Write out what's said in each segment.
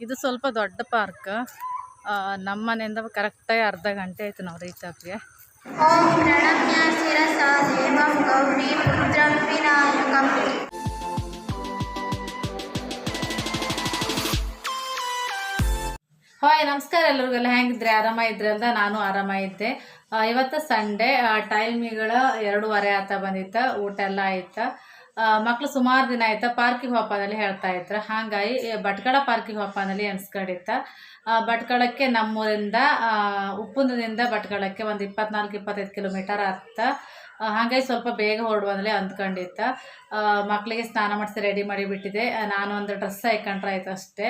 ಇದು ಸ್ವಲ್ಪ ದೊಡ್ಡ ಪಾರ್ಕ್. ನಮ್ಮ ಮನೆಯಿಂದ ಕರೆಕ್ಟಾಗಿ ಅರ್ಧ ಗಂಟೆ ಆಯ್ತು ನಾವು ರೀಚ್ ಆಗಿ ಹಾಯ್, ನಮಸ್ಕಾರ ಎಲ್ಲರಿಗೆಲ್ಲ ಹೆಂಗಿದ್ರೆ? ಆರಾಮ ಇದ್ರೆ ಅಲ್ದ ನಾನು ಆರಾಮ ಇದ್ದೆ. ಇವತ್ತು ಸಂಡೇ ಟೈಮಿಗಳ ಎರಡೂವರೆ ಆತ ಬಂದಿತ್ತ. ಊಟ ಎಲ್ಲ ಆಯ್ತಾ. ಮಕ್ಳು ಸುಮಾರು ದಿನ ಆಯ್ತಾ ಪಾರ್ಕಿಗೆ ಹೋಪದಲ್ಲಿ ಹೇಳ್ತಾ ಇದ್ರು. ಹಾಗಾಗಿ ಭಟ್ಕಳ ಪಾರ್ಕಿಗೆ ಹೋಪದಲ್ಲಿ ಎನ್ಸ್ಕೊಂಡಿತ್ತ ಆ, ಭಟ್ಕಳಕ್ಕೆ ನಮ್ಮೂರಿಂದ ಉಪ್ಪುಂದದಿಂದ ಭಟ್ಕಳಕ್ಕೆ ಒಂದು ಇಪ್ಪತ್ನಾಲ್ಕು ಇಪ್ಪತ್ತೈದು ಕಿಲೋಮೀಟರ್ ಆಗ್ತ ಹಾಗಾಗಿ ಸ್ವಲ್ಪ ಬೇಗ ಹೊರಡುವಂದ್ರೆ ಅಂದ್ಕೊಂಡಿತ್ತ ಮಕ್ಕಳಿಗೆ ಸ್ನಾನ ಮಾಡಿಸಿ ರೆಡಿ ಮಾಡಿಬಿಟ್ಟಿದೆ ನಾನು ಒಂದು ಡ್ರೆಸ್ ಹಾಕೊಂಡ್ರೆ ಆಯ್ತು ಅಷ್ಟೇ.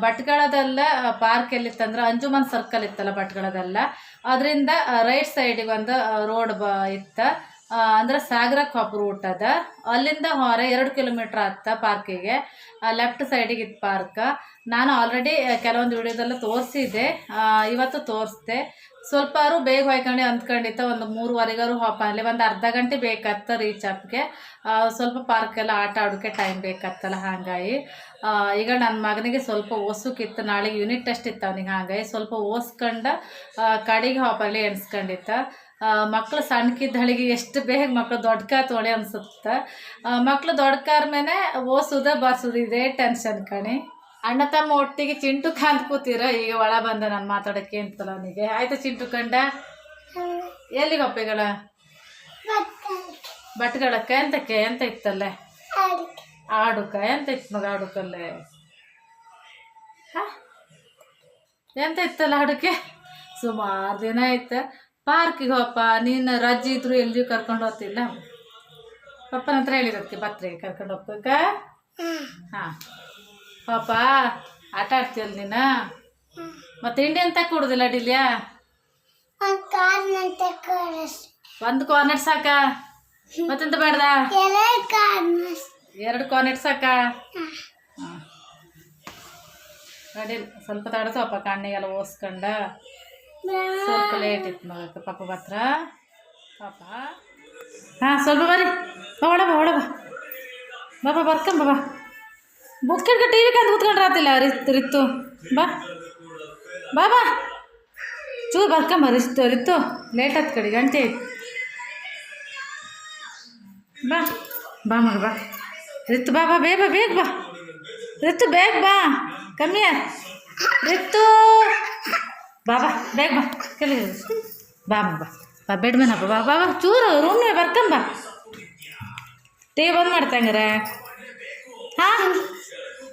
ಭಟ್ಕಳದಲ್ಲ ಪಾರ್ಕ್ ಎಲ್ಲಿತ್ತಂದ್ರೆ ಅಂಜುಮನ್ ಸರ್ಕಲ್ ಇತ್ತಲ್ಲ ಭಟ್ಕಳದಲ್ಲ. ಅದರಿಂದ ರೈಟ್ ಸೈಡಿಗೆ ಒಂದು ರೋಡ್ ಬ ಇತ್ತ. ಅಂದ್ರೆ ಸಾಗರ ಕಾಪು ರೂಟ್ ಅದ. ಅಲ್ಲಿಂದ ಹೊರ ಎರಡು ಕಿಲೋಮೀಟ್ರ್ ಆತ ಪಾರ್ಕಿಗೆ. ಲೆಫ್ಟ್ ಸೈಡಿಗೆ ಇತ್ತು ಪಾರ್ಕ್. ನಾನು ಆಲ್ರೆಡಿ ಕೆಲವೊಂದು ವಿಡಿಯೋದೆಲ್ಲ ತೋರಿಸಿದ್ದೆ. ಇವತ್ತು ತೋರಿಸ್ದೆ. ಸ್ವಲ್ಪ ಬೇಗ ಹೋಯ್ಕೊಂಡು ಅಂದ್ಕೊಂಡಿತ್ತ ಒಂದು ಮೂರುವರೆಗಾರು ಹಾಪ್ ಅಲ್ಲಿ. ಒಂದು ಅರ್ಧ ಗಂಟೆ ಬೇಕಾಗ್ತ ರೀಚ್ ಅಪ್ಗೆ ಸ್ವಲ್ಪ ಪಾರ್ಕೆಲ್ಲ ಆಟ ಆಡೋಕ್ಕೆ ಟೈಮ್ ಬೇಕತ್ತಲ್ಲ ಹಾಗಾಗಿ. ಈಗ ನನ್ನ ಮಗನಿಗೆ ಸ್ವಲ್ಪ ಓಸುಕಿತ್ತು. ನಾಳೆಗೆ ಯೂನಿಟ್ ಟೆಸ್ಟ್ ಇತ್ತು ಅವನಿಗೆ ಹಾಗಾಗಿ. ಸ್ವಲ್ಪ ಓಸ್ಕೊಂಡು ಕಡೆಗೆ ಹಾಪಲ್ಲಿ ಎಣಿಸ್ಕೊಂಡಿತ್ತ ಮಕ್ಕಳು ಸಣ್ಣಕ್ಕಿದ್ದಳಿಗೆ ಎಷ್ಟು ಬೇಗ ಮಕ್ಕಳು ದೊಡ್ಡ ಕಾರ್ ತೊಳೆ ಅನ್ಸುತ್ತೆ. ಮಕ್ಕಳು ದೊಡ್ಡ ಕಾರ್ ಮೇಲೆ ಓಸುದ ಬರ್ಸೋದು ಇದೇ ಟೆನ್ಷನ್ ಕಣಿ. ಅಣ್ಣ ತಮ್ಮ ಒಟ್ಟಿಗೆ ಚಿಂಟು ಕಾಂತ್ ಕೂತೀರ? ಈಗ ಒಳ ಬಂದ ನಾನು ಮಾತಾಡಕ್ಕೆ ಅಂತಲ್ಲ ಅವನಿಗೆ. ಆಯ್ತಾ ಚಿಂಟು ಕಂಡ? ಎಲ್ಲಿಗೆ ಒಪ್ಪೆಗಳ? ಬಟ್ಗಳಕ್ಕ ಎಂತಕ್ಕೆ? ಎಂತ ಇತ್ತಲ್ಲೇ? ಆಡುಕ? ಎಂತ ಇತ್ತು ಮಗ ಆಡುಕಲ್ಲೇ? ಎಂತ ಇತ್ತಲ್ಲ ಆಡುಕೆ? ಸುಮಾರು ದಿನ ಆಯ್ತು. ಪಾರ್ಕಿಗೆ ಹೋಗಪ್ಪ ನೀನು ರಜೆ ಇದ್ರು ಎಲ್ಲಿಯೂ ಕರ್ಕೊಂಡು ಹೋಗ್ತಿಲ್ಲ. ಪಪ್ಪನ ಹತ್ರ ಹೇಳಿರೋದಕ್ಕೆ ಬತ್ರಿ ಕರ್ಕೊಂಡು ಹೋಗ್ಬೇಕ? ಹಾಂ. ಪಾಪ ಆಟ ಆಡ್ತೀವಲ್ಲ ನೀನು? ಮತ್ತೆ ತಿಂಡಿ ಅಂತ ಕೊಡುದಿಲ್ಲ ಅಡಿಲ್ಯಾ? ಒಂದು ಕಾರ್ನೆಟ್ ಸಾಕ? ಮತ್ತೆಂತ ಬೇಡ್ದ ಎರಡು ಕಾರ್ನೆಟ್ ಸಾಕ? ಅಡಿಲ್ ಸ್ವಲ್ಪ ತಡಸಪ್ಪ ಕಣ್ಣಿಗೆಲ್ಲ ಓಸ್ಕೊಂಡ. ಸ್ವಲ್ಪ ಲೇಟ್ ಇತ್ತು ಪಾಪ ಪತ್ರ ಪಾಪ. ಹಾಂ, ಸ್ವಲ್ಪ ಬರ್ರಿ ಬಾ ಒಳ ಬಾ ಒಳ ಬಾ. ಬಾಬಾ ಬರ್ಕೊಂಬ, ಬಾ. ಬುಕ್ ಹಿಡ್ಕ ಟಿ ವಿ ಕಂದು ಕೂತ್ಕೊಂಡ್ರಾತಿಲ್ಲ ರಿತ್ ರಿತ್ತು. ಬಾ. ಬಾ ಬಾ. ಚೂರು ಬರ್ಕಂಬ, ರಿಸ್ತು, ರಿತ್ತು. ಲೇಟ್ ಆತ್ ಕಡೆ, ಗಂಟೆ ಬಾ. ಬಾ, ಮಗ, ಬಾ. ರಿತ್ತು, ಬಾ ಬಾ, ಬೇಗ ಬೇಗ ಬಾ. ರಿತ್ತು, ಬೇಗ ಬಾ. ಕಮ್ಮಿ. ರಿತ್ತು. ಬಾ ಬಾ ಬೇಗ ಬಾ ಕೆಲ ಬಾ ಬಾ ಬಾ. ಬೆಡ್ ಮೇಲೆ ಬಾ ಬಾ ಚೂರು ರೂಮ್ನೇ ಬರ್ಕಂಬ ಟೀ ಬಂದ್ ಮಾಡ್ತಂಗಾರೆ ಹಾಂ?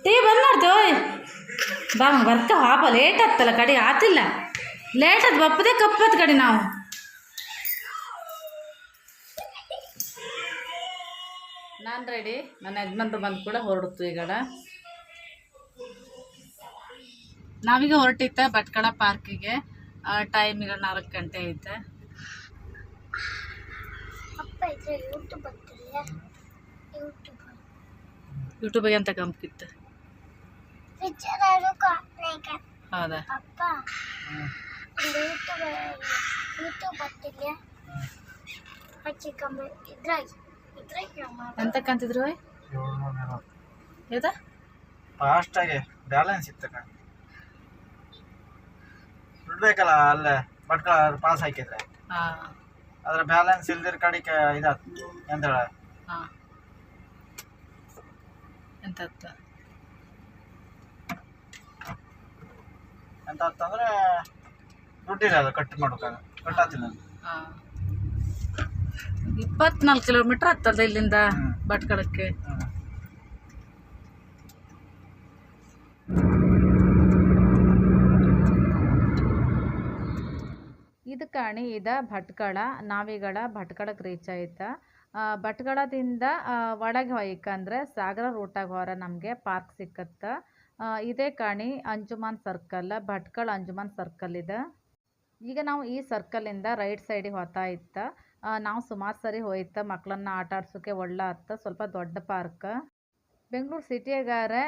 ಟೀ ಬಂದ್ ಮಾಡ್ತೇವೆ ಬಾ ಬರ್ಕ, ಹಾಪ ಲೇಟ್ ಆಗ್ತಲ್ಲ ಕಡೆ, ಆತಿಲ್ಲ. ಲೇಟ್ ಆದ ಬಪ್ಪದೆ ಕಪ್ಪತ್ ಕಡೆ ನಾವು. ನಾನು ರೆಡಿ ನನ್ನ ಯಜಮಾನ್ರು ಬಂದು ಕೂಡ ಹೊರಡ್ತು ಈಗ ನಾವೀಗ ಹೊರಟಿತ್ತ ಭಟ್ಕಳ ಪಾರ್ಕಿಗೆ. ಟೈಮ್ ಈಗ ನಾಲ್ಕು ಗಂಟೆ ಐತೆ. ಅಪ್ಪ ಇದ್ರೆ ಯೂಟ್ಯೂಬ್ ಬರ್ತಿಲ್ಲ ಯೂಟ್ಯೂಬ್ ಯೂಟ್ಯೂಬಿಗೆ ಅಂತ ಪಿಕ್ಚರ್ ಹೌದಾ? ಎಂತ ಕಂತಿದ್ರು? ಯೂಟ್ಯೂಬ್ ಯೂಟ್ಯೂಬ್ ಬ್ಯಾಲೆನ್ಸ್ ಹಚ್ಚಿ ಕಂಬ ಇದ್ರಾಗ ಇದ್ರಾಗ ನಮ್ಮ ಎಂತಕ್ಕಂತಿದ್ರು ಯಾವ್ದಾ ಫಾಸ್ಟಾಗಿ ಬ್ಯಾಲೆನ್ಸ್ ಇತ್ತು ಕಣ್ ಬಿಡ್ಬೇಕಲ್ಲ ಅಲ್ಲೇ ಭಟ್ಕಳ ಪಾಸ್ ಹಾಕಿದ್ರೆ. ಅದ್ರ ಬ್ಯಾಲೆನ್ಸ್ ಇಲ್ದಿರ ಕಡೆ ಇದಾತ್ ಎಂತ ಎಂತತ್ತ? ಎಂತ ಅಂತಂದ್ರೆ ದುಡ್ಡಿಲ್ಲ ಅದು ಕಟ್ ಮಾಡ್ಬೇಕಾಗ ಕಟ್ಟಾತಿಲ್ಲ ಹಾಂ. ಇಪ್ಪತ್ನಾಲ್ಕು ಕಿಲೋಮೀಟ್ರ್ ಹತ್ತದ ಇಲ್ಲಿಂದ. ಭಟ್ಕಳಕ್ಕೆ ಇದು ಕಾಣಿ ಇದ ಭಟ್ಕಳ, ನಾವಿಗಳ ಭಟ್ಕಳಕ್ಕೆ ರೀಚ್ ಆಯ್ತ ಭಟ್ಕಳದಿಂದ ಒಳಗೆ ಹೋಯ್ಕಂದ್ರೆ ಸಾಗರ ರೂಟಾಗ ಹೊರ ನಮಗೆ ಪಾರ್ಕ್ ಸಿಕ್ಕತ್ತ. ಇದೇ ಕಾಣಿ ಅಂಜುಮನ್ ಸರ್ಕಲ್ ಭಟ್ಕಳ ಅಂಜುಮನ್ ಸರ್ಕಲ್ ಇದೆ. ಈಗ ನಾವು ಈ ಸರ್ಕಲಿಂದ ರೈಟ್ ಸೈಡಿಗೆ ಹೋಗ್ತಾ ಇತ್ತ ನಾವು ಸುಮಾರು ಸರಿ ಹೋಯ್ತ ಮಕ್ಕಳನ್ನ ಆಟ ಆಡ್ಸೋಕ್ಕೆ ಒಳ್ಳೆ ಆತ ಸ್ವಲ್ಪ ದೊಡ್ಡ ಪಾರ್ಕ್ ಬೆಂಗಳೂರು ಸಿಟಿಯಾಗಾರೆ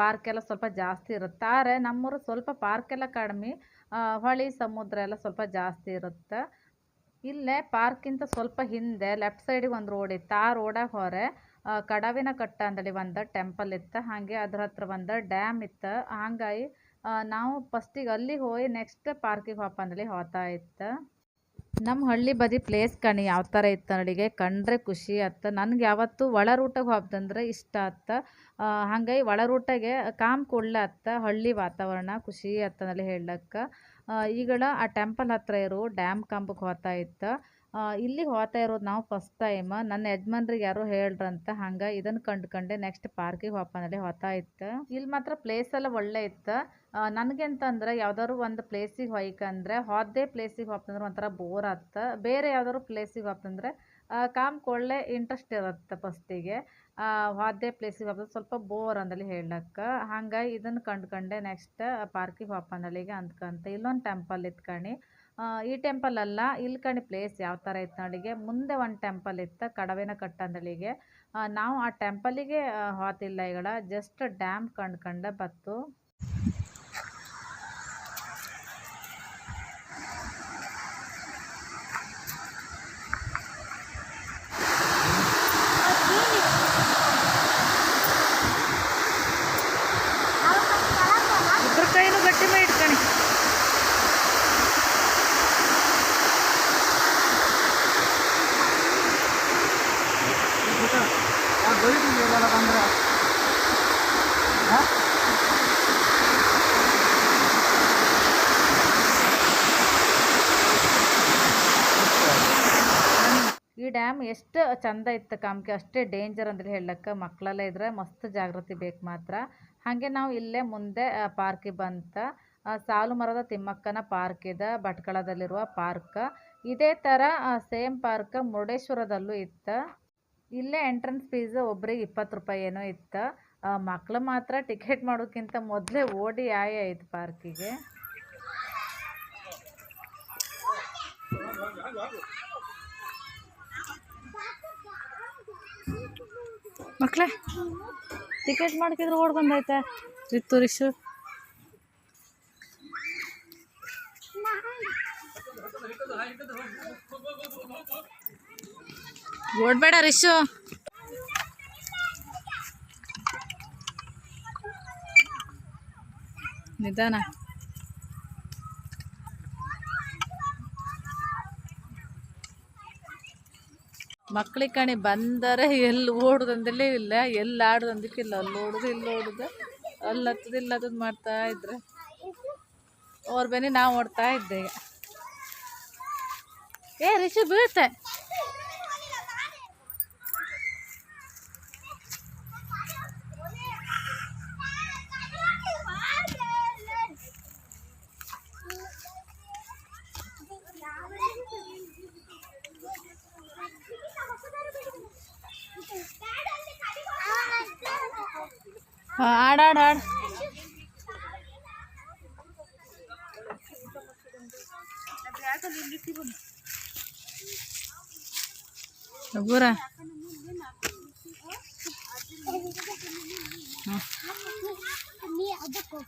ಪಾರ್ಕ್ ಎಲ್ಲ ಸ್ವಲ್ಪ ಜಾಸ್ತಿ ಇರುತ್ತೆ. ಆದರೆ ನಮ್ಮೂರು ಸ್ವಲ್ಪ ಪಾರ್ಕ್ ಎಲ್ಲ ಕಡಿಮೆ ಹೊಳಿ, ಸಮುದ್ರ ಎಲ್ಲ ಸ್ವಲ್ಪ ಜಾಸ್ತಿ ಇರುತ್ತೆ. ಇಲ್ಲೇ ಪಾರ್ಕಿಂತ ಸ್ವಲ್ಪ ಹಿಂದೆ, ಲೆಫ್ಟ್ ಸೈಡಿಗೆ ಒಂದು ರೋಡ್ ಇತ್ತು. ಆ ರೋಡಾಗ ಹೊರೆ ಕಡವಿನ ಕಟ್ಟ ಅಂದಳಿ ಒಂದು ಟೆಂಪಲ್ ಇತ್ತು. ಹಾಗೆ ಅದ್ರ ಹತ್ರ ಒಂದು ಡ್ಯಾಮ್ ಇತ್ತು. ಹಂಗಾಗಿ ನಾವು ಫಸ್ಟಿಗೆ ಅಲ್ಲಿಗೆ ಹೋಗಿ ನೆಕ್ಸ್ಟ್ ಪಾರ್ಕಿಗೆ ಹೋಪ್ಪ ಅಂದಳಿ ಹೋಗ್ತಾ ಇತ್ತು. ನಮ್ಮ ಹಳ್ಳಿ ಬದಿ ಪ್ಲೇಸ್ ಕಣಿ, ಯಾವ ಥರ ಇತ್ತು ಅಲ್ಲಿಗೆ ಕಂಡ್ರೆ ಖುಷಿ ಆತ ನನಗೆ ಯಾವತ್ತೂ ಒಳ ರೂಟಗೆ ಹೋಗ್ದಂದ್ರೆ ಇಷ್ಟ ಆತ ಹಂಗಾಗಿ ಒಳ ರೂಟಾಗೆ ಕಾಮ್ ಕೂಡ್ಲೆ ಆತ ಹಳ್ಳಿ ವಾತಾವರಣ ಖುಷಿ ಆತನಲ್ಲಿ ಹೇಳಕ್ಕೆ ಈಗಳ ಆ ಟೆಂಪಲ್ ಹತ್ರ ಇರೋ ಡ್ಯಾಮ್ ಕಂಬಕ್ಕೆ ಹೋಗ್ತಾ ಇತ್ತು. ಇಲ್ಲಿ ಹೋಗ್ತಾ ಇರೋದು ನಾವು ಫಸ್ಟ್ ಟೈಮ್ ನನ್ನ ಯಜಮಾನ್ರಿಗೆ ಯಾರೋ ಹೇಳ್ರಂತ ಹಂಗೆ ಇದನ್ನು ಕಂಡ್ಕೊಂಡೆ ನೆಕ್ಸ್ಟ್ ಪಾರ್ಕಿಗೆ ಹೋಗ್ಪಂದಲ್ಲಿ ಹೋಗ್ತಾ ಇತ್ತು. ಇಲ್ಲಿ ಮಾತ್ರ ಪ್ಲೇಸ್ ಎಲ್ಲ ಒಳ್ಳೆ ಇತ್ತು. ನನಗೆ ಅಂತಂದ್ರೆ ಯಾವ್ದಾದ್ರು ಒಂದು ಪ್ಲೇಸಿಗೆ ಹೋಯ್ಕಂದ್ರೆ ಹೋದೇ ಪ್ಲೇಸಿಗೆ ಹೋಗ್ತಂದ್ರೆ ಒಂಥರ ಬೋರ್ ಆತ ಬೇರೆ ಯಾವ್ದಾದ್ರು ಪ್ಲೇಸಿಗೆ ಹೋಗ್ತಂದ್ರೆ ಕಾಮ್ ಕೊಳ್ಳೆ ಇಂಟ್ರೆಸ್ಟ್ ಇರುತ್ತೆ ಫಸ್ಟಿಗೆ ಹೋದೇ ಪ್ಲೇಸಿಗೆ ಹೋಗ್ತಂದ್ರೆ ಸ್ವಲ್ಪ ಬೋರ್ ಅಂದಲ್ಲಿ ಹೇಳಕ್ಕೆ. ಹಂಗೆ ಇದನ್ನು ಕಂಡ್ಕೊಂಡೆ ನೆಕ್ಸ್ಟ್ ಪಾರ್ಕಿಗೆ ಹೋಗ್ಪಂದಲ್ಲಿಗೆ ಅಂದ್ಕಂತ. ಇಲ್ಲೊಂದು ಟೆಂಪಲ್ ಇತ್ತು ಕಣಿ. ಆ, ಈ ಟೆಂಪಲ್ ಅಲ್ಲ ಇಲ್ಲಿ ಕಣಿ ಪ್ಲೇಸ್ ಯಾವ ಥರ ಇತ್ತು ನೋಡಿಗೆ? ಮುಂದೆ ಒಂದು ಟೆಂಪಲ್ ಇತ್ತು, ಕಡವಿನ ಕಟ್ಟಂದಳಿಗೆ ನಾವು ಆ ಟೆಂಪಲಿಗೆ ಹೋತಿಲ್ಲ ಈಗ ಜಸ್ಟ್ ಡ್ಯಾಮ್ ಕಂಡ್ಕಂಡೆ ಬತ್ತು ಎಷ್ಟು ಚಂದ ಇತ್ತು ಕಾಮ್ಕೆ, ಅಷ್ಟೇ ಡೇಂಜರ್ ಅಂದ್ರೆ ಹೇಳಕ್ಕೆ ಮಕ್ಕಳೆಲ್ಲ ಇದ್ರೆ ಮಸ್ತ್ ಜಾಗೃತಿ ಬೇಕು ಮಾತ್ರ. ಹಾಗೆ ನಾವು ಇಲ್ಲೇ ಮುಂದೆ ಪಾರ್ಕಿಗೆ ಬಂತ ಸಾಲು ಮರದ ತಿಮ್ಮಕ್ಕನ ಪಾರ್ಕ್ ಇದೆ, ಭಟ್ಕಳದಲ್ಲಿರುವ ಪಾರ್ಕ್ ಇದೇ ಥರ ಸೇಮ್ ಪಾರ್ಕ್ ಮುರುಡೇಶ್ವರದಲ್ಲೂ ಇತ್ತು. ಇಲ್ಲೇ ಎಂಟ್ರೆನ್ಸ್ ಫೀಸ್ ಒಬ್ಬರಿಗೆ ಇಪ್ಪತ್ತು ರೂಪಾಯಿ ಏನೋ ಇತ್ತು. ಮಕ್ಕಳು ಮಾತ್ರ ಟಿಕೆಟ್ ಮಾಡೋಕ್ಕಿಂತ ಮೊದಲೇ ಓಡಿ ಆಯ ಆಯ್ತು ಪಾರ್ಕಿಗೆ ಮಕ್ಕಳೇ ಟಿಕೆಟ್ ಮಾಡ್ಕಿದ್ರೆ ಓಡ್ ಬಂದೈತೆ. ರಿತ್ತು ರಿಶು. ಓಡ್ಬೇಡ ರಿಶು. ನಿಧಾನ. ಮಕ್ಳಿಗೆ ಕಣಿ ಬಂದರೆ ಎಲ್ಲಿ ಓಡುದಂದಲೇ ಇಲ್ಲ, ಎಲ್ಲಿ ಆಡುದಂದಕ್ಕಿಲ್ಲ ಅಲ್ಲಿ ಓಡುದು, ಇಲ್ಲಿ ಓಡುದು, ಅಲ್ಲಿ ಹತ್ತದ, ಇಲ್ಲಿ ಅದನ್ನು ಮಾಡ್ತಾ ಇದ್ರೆ. ಅವ್ರ ಬನ್ನಿ ನಾವು ಓಡ್ತಾ ಇದ್ದೆ ಏ ರಿಷಿ ಬೀಳ್ತೆ. ಹಾಂ ಆಡು ಆಡು ಆಡು ಬೂರ ನೀ ಅದಕ್ಕೆ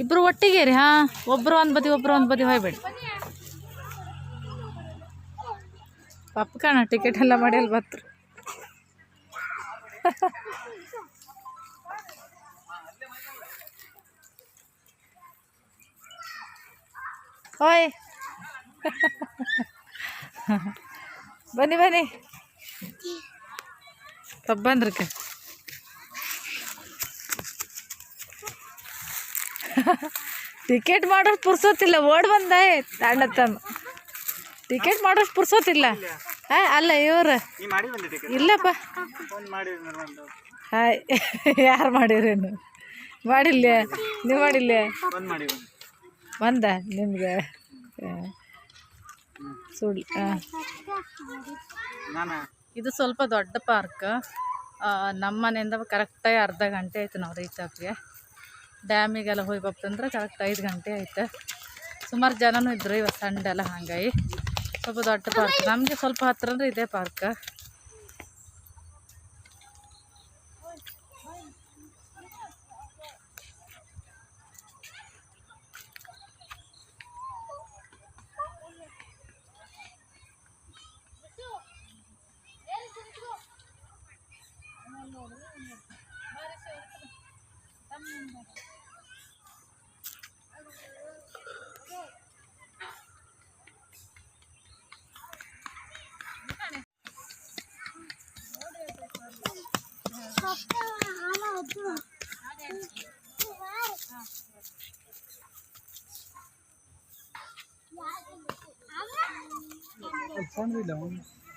ಇಬ್ರು ಒಟ್ಟಿಗೆ ರೀ ಹಾ ಒಬ್ರು ಒಂದು ಬದಿ ಒಬ್ರು ಒಂದು ಬದಿ ಹೋಗ್ಬೇಡಿ ಪಪ್ಪ ಕಾಣ ಟಿಕೆಟ್ ಎಲ್ಲ ಮಾಡಿ ಅಲ್ಲಿ ಬತ್ರು ಓಯ್. ಬನ್ನಿ ಬನ್ನಿ. ಪಪ್ಪ ಬಂದ್ರಕ್ಕೆ. ಟಿಕೆಟ್ ಮಾಡೋಷ್ಟು ಪುರ್ಸೋತಿಲ್ಲ, ಓಡ್ ಬಂದೆ ತಾಂಡ ತಮ್ಮ ಟಿಕೆಟ್ ಮಾಡೋಷ್ಟು ಪುರ್ಸೋತಿಲ್ಲ. ಹಾ ಅಲ್ಲ, ಇವ್ರು. ಇಲ್ಲಪ್ಪ. ಹಾಯ್. ಯಾರು ಮಾಡಿರೇನು? ಮಾಡಿಲ್ಲ ನೀವು ಮಾಡಿಲ್ಲ ಬಂದು ನಿಮ್ಗೆ. ಸುಳ್ಳು ಇದು ಸ್ವಲ್ಪ ದೊಡ್ಡ ಪಾರ್ಕ್. ನಮ್ಮ ಮನೆಯಿಂದ ಕರೆಕ್ಟಾಗಿ ಅರ್ಧ ಗಂಟೆ ಆಯ್ತು ನಾವು ರೀಚ್ ಆಗಿ. ಡ್ಯಾಮಿಗೆಲ್ಲ ಹೋಗಿ ಬರ್ತಂದ್ರೆ ಕರೆಕ್ಟ್ ಐದು ಗಂಟೆ ಆಯ್ತು. ಸುಮಾರು ಜನನೂ ಇದ್ರು ಇವತ್ತು ಸಂಡೆ ಎಲ್ಲ ಹಂಗಾಗಿ. ಸ್ವಲ್ಪ ದೊಡ್ಡ ಪಾರ್ಕ್. ನಮಗೆ ಸ್ವಲ್ಪ ಹತ್ರ ಅಂದರೆ ಇದೇ ಪಾರ್ಕ್.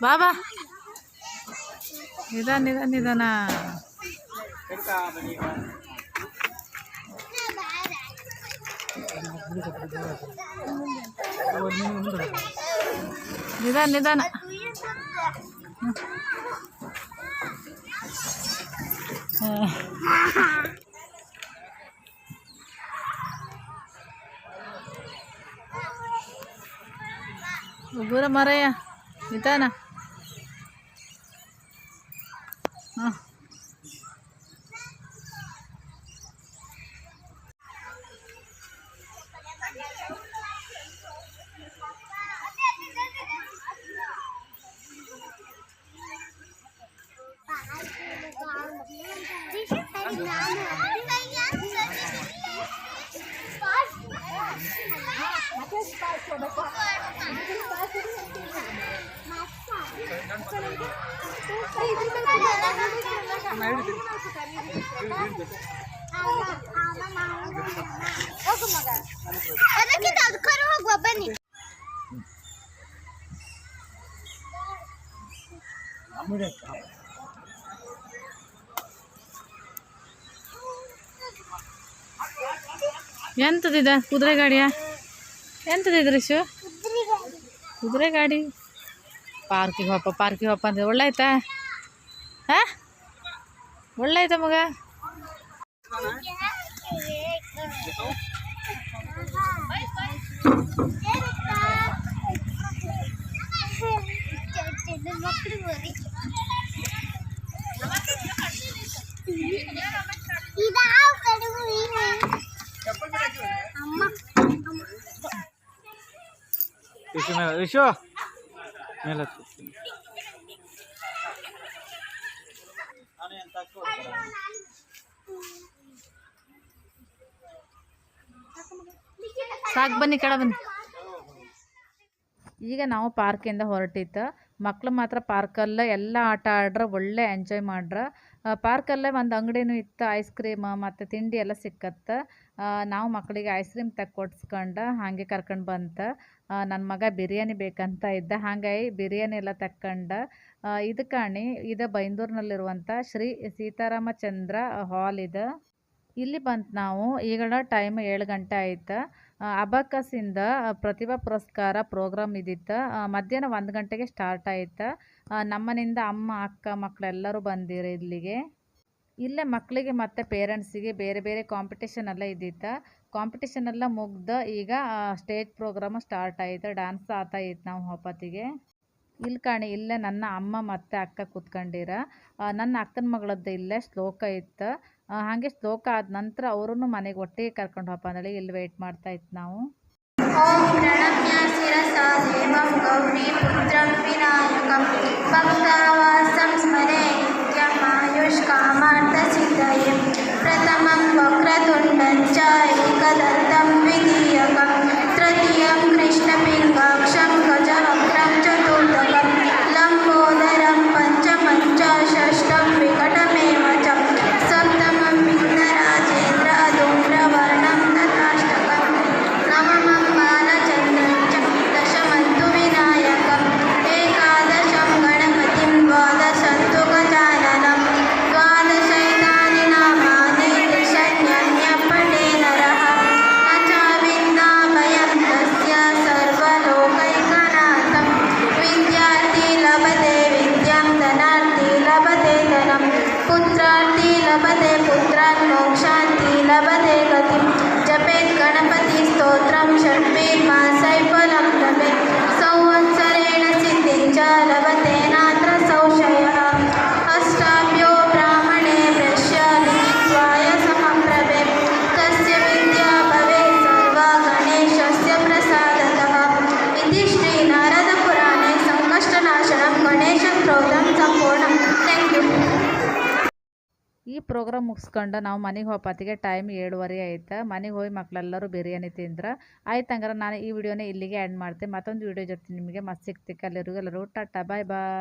ಬಾಬಾ. ನಿಧಾನ. ನಿಧಾನ ನಿಧಾನ. ನಿಧಾನ ನಿಧಾನ ಉಗುರ ಮರಯ್ಯ ನಿಧಾನ ಹಾಂ ಅದಕ್ಕಿಂತ ಅದಕ್ಕಾರ ಹೋಗುವ ಬನ್ನಿ ಎಂಥದಿದೆ ಕುದುರೆ ಗಾಡಿಯ ಎಂಥದಿದೆ ರಿಶು ಕುದುರೆ ಗಾಡಿ ಪಾರ್ಕಿಗೆ ಹೋಪ ಪಾರ್ಕಿಗೆ ಹೋಪ ಅಂದ್ರೆ ಒಳ್ಳೆ ಆಯ್ತಾ ಹಾಂ? ಒಳ್ಳೆ ಆಯ್ತಾ ಮಗ? ಮಕ್ಕಳು ಬರೀ ಇದಾವ ಕಡುಬು ಏನು ಅಮ್ಮ ವಿಶು. ಮೇಲೆ. ಸಾಕು, ಬನ್ನಿ ಕೆಳ ಬನ್ನಿ ಈಗ ನಾವು ಪಾರ್ಕಿಂದ ಹೊರಟಿತ್ತು ಮಕ್ಳು ಮಾತ್ರ ಪಾರ್ಕಲ್ಲ ಎಲ್ಲ ಆಟ ಆಡ್ರ, ಒಳ್ಳೆ ಎಂಜಾಯ್ ಮಾಡ್ರ ಪಾರ್ಕಲ್ಲೇ ಒಂದು ಅಂಗಡಿನೂ ಇತ್ತು ಐಸ್ ಕ್ರೀಮ್ ಮತ್ತು ತಿಂಡಿ ಎಲ್ಲ ಸಿಕ್ಕತ್ತೆ. ನಾವು ಮಕ್ಕಳಿಗೆ ಐಸ್ ಕ್ರೀಮ್ ತಕ್ಕೊಡ್ಸ್ಕೊಂಡು ಹಾಗೆ ಕರ್ಕೊಂಡು ಬಂತ. ನನ್ನ ಮಗ ಬಿರಿಯಾನಿ ಬೇಕಂತ ಇದ್ದ. ಹಾಗಾಗಿ ಬಿರಿಯಾನಿ ಎಲ್ಲ ತಕ್ಕೊಂಡ. ಇದು ಕಾಣಿ ಇದು ಬೈಂದೂರಿನಲ್ಲಿರುವಂಥ ಶ್ರೀ ಸೀತಾರಾಮಚಂದ್ರ ಹಾಲ್ ಇದೆ. ಇಲ್ಲಿ ಬಂತು ನಾವು ಈಗ ಟೈಮ್ ಏಳು ಗಂಟೆ ಆಯ್ತು. ಅಬಕಸಿಂದ ಪ್ರತಿಭಾ ಪುರಸ್ಕಾರ ಪ್ರೋಗ್ರಾಮ್ ಇದ್ದಿತ್ತು ಮಧ್ಯಾಹ್ನ ಒಂದು ಗಂಟೆಗೆ ಸ್ಟಾರ್ಟ್ ಆಯಿತು. ನಮ್ಮನಿಂದ ಅಮ್ಮ, ಅಕ್ಕ ಮಕ್ಕಳೆಲ್ಲರೂ ಬಂದಿರ ಇಲ್ಲಿಗೆ. ಇಲ್ಲೇ ಮಕ್ಕಳಿಗೆ ಮತ್ತು ಪೇರೆಂಟ್ಸಿಗೆ ಬೇರೆ ಬೇರೆ ಕಾಂಪಿಟೇಷನ್ ಎಲ್ಲ ಇದ್ದಿತ್ತು ಕಾಂಪಿಟೇಷನ್ ಎಲ್ಲ ಮುಗ್ದು ಈಗ ಸ್ಟೇಜ್ ಪ್ರೋಗ್ರಾಮ್ ಸ್ಟಾರ್ಟ್ ಆಯಿತು. ಡ್ಯಾನ್ಸ್ ಆತ ಇತ್ತು ನಾವು ಹೊಪತಿಗೆ. ಇಲ್ಲಿ ಕಾಣಿ, ಇಲ್ಲೇ ನನ್ನ ಅಮ್ಮ ಮತ್ತು ಅಕ್ಕ ಕೂತ್ಕೊಂಡಿರ. ನನ್ನ ಅಕ್ಕನ ಮಗಳದ್ದು ಇಲ್ಲೇ ಶ್ಲೋಕ ಇತ್ತು. ಹಾಗೆ ಶ್ಲೋಕ ಆದ ನಂತರ ಅವರನ್ನು ಮನೆಗೆ ಒಟ್ಟಿಗೆ ಕರ್ಕೊಂಡು ಹೋಗಪ್ಪ ಅಂದೇಳಿ. ಇಲ್ಲಿ ವೇಟ್ ಮಾಡ್ತಾ ಇತ್ತು ನಾವು. ಭಕ್ತಾವಾಸಂ ಸ್ಮರೆ ನಿತ್ಯಂ ಆಯುಷ್ ಕಾಮಾರ್ಥ ಸಿದ್ಧಯ. ಪ್ರೋಗ್ರಾಮ್ ಮುಗಿಸ್ಕೊಂಡು ನಾವು ಮನೆಗೆ ಹೋಗಪತ್ತಿಗೆ ಟೈಮ್ ಏಳುವರೆ ಆಯ್ತು ಮನೆಗೆ ಹೋಗಿ ಮಕ್ಕಳೆಲ್ಲರೂ ಬಿರಿಯಾನಿ ತಿಂದ್ರೆ. ಆಯ್ತು ಹಂಗಾರೆ ನಾನು ಈ ವಿಡಿಯೋನ ಇಲ್ಲಿಗೆ ಆ್ಯಡ್ ಮಾಡ್ತೆ. ಮತ್ತೊಂದು ವಿಡಿಯೋ ಜೊತೆ ನಿಮಗೆ ಮತ್ತೆ ಸಿಗ್ತಿಕ್ಕೆ ಎಲ್ಲರೂ ಟಾಟಾ, ಬಾಯ್ ಬಾಯ್.